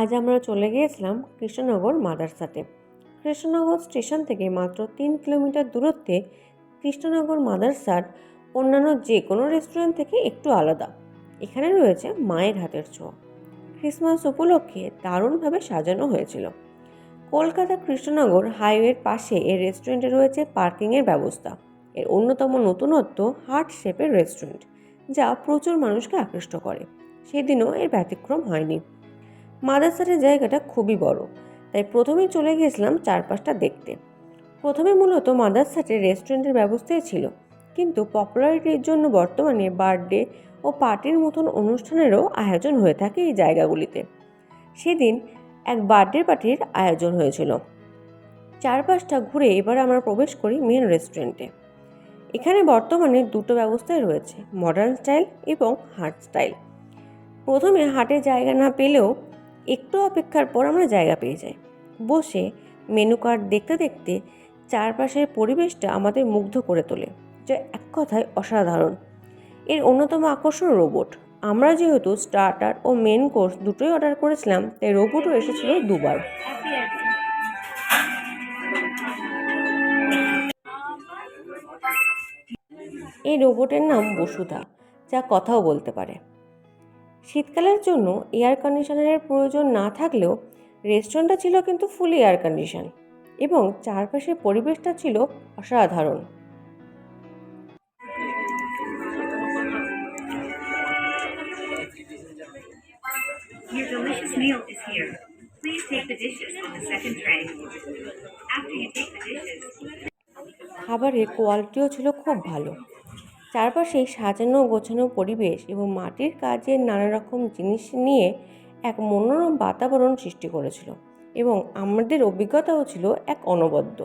আজ আমরা চলে গিয়েছিলাম কৃষ্ণনগর মাদারসাতে কৃষ্ণনগর স্টেশন থেকে মাত্র তিন কিলোমিটার দূরত্বে কৃষ্ণনগর মাদারসাট অন্যান্য যে কোনো রেস্টুরেন্ট থেকে একটু আলাদা। এখানে রয়েছে মায়ের হাতের ছোঁয়া। ক্রিসমাস উপলক্ষে দারুণভাবে সাজানো হয়েছিল। কলকাতা কৃষ্ণনগর হাইওয়ের পাশে এই রেস্টুরেন্টে রয়েছে পার্কিংয়ের ব্যবস্থা। এর অন্যতম নতুনত্ব হার্ট শেপের রেস্টুরেন্ট, যা প্রচুর মানুষকে আকৃষ্ট করে। সেদিনও এর ব্যতিক্রম হয়নি। মাদারসাটের জায়গাটা খুবই বড়, তাই প্রথমেই চলে গিয়েছিলাম চারপাশটা দেখতে। প্রথমে মূলত মাদারসাটের রেস্টুরেন্টের ব্যবস্থাই ছিল, কিন্তু পপুলারিটির জন্য বর্তমানে বার্থডে ও পার্টির মতন অনুষ্ঠানেরও আয়োজন হয়ে থাকে এই জায়গাগুলিতে। সেদিন এক বার্থডে পার্টির আয়োজন হয়েছিল। চারপাশটা ঘুরে এবার আমরা প্রবেশ করি মেন রেস্টুরেন্টে। এখানে বর্তমানে দুটো ব্যবস্থাই রয়েছে, মডার্ন স্টাইল এবং হার্ট স্টাইল। প্রথমে হাটে জায়গা না পেলেও একটু অপেক্ষার পর আমরা জায়গা পেয়ে যাই। বসে মেনু কার্ড দেখতে দেখতে চারপাশের পরিবেশটা আমাদের মুগ্ধ করে তোলে, যা এক কথায় অসাধারণ। এর অন্যতম আকর্ষণ রোবট আমরা যেহেতু স্টার্টার ও মেন কোর্স দুটোই অর্ডার করেছিলাম, তাই রোবটও এসেছিল দুবার। এই রোবটের নাম বসুধা, যা কথাও বলতে পারে। শীতকালের জন্য এয়ার কন্ডিশনারের প্রয়োজন না থাকলেও রেস্টুরেন্টটা ছিল কিন্তু ফুলি এয়ার কন্ডিশন এবং চারপাশের পরিবেশটা ছিল অসাধারণ Your delicious meal is here. Please take the dishes on the second tray. After you take the dishes, খাবারের কোয়ালিটিও ছিল খুব ভালো চারপাশে সাজানো গোছানো পরিবেশ এবং মাটির কাজের নানা রকম জিনিস নিয়ে এক মনোরম বাতাবরণ সৃষ্টি করেছিল এবং আমাদের অভিজ্ঞতাও ছিল এক অনবদ্য।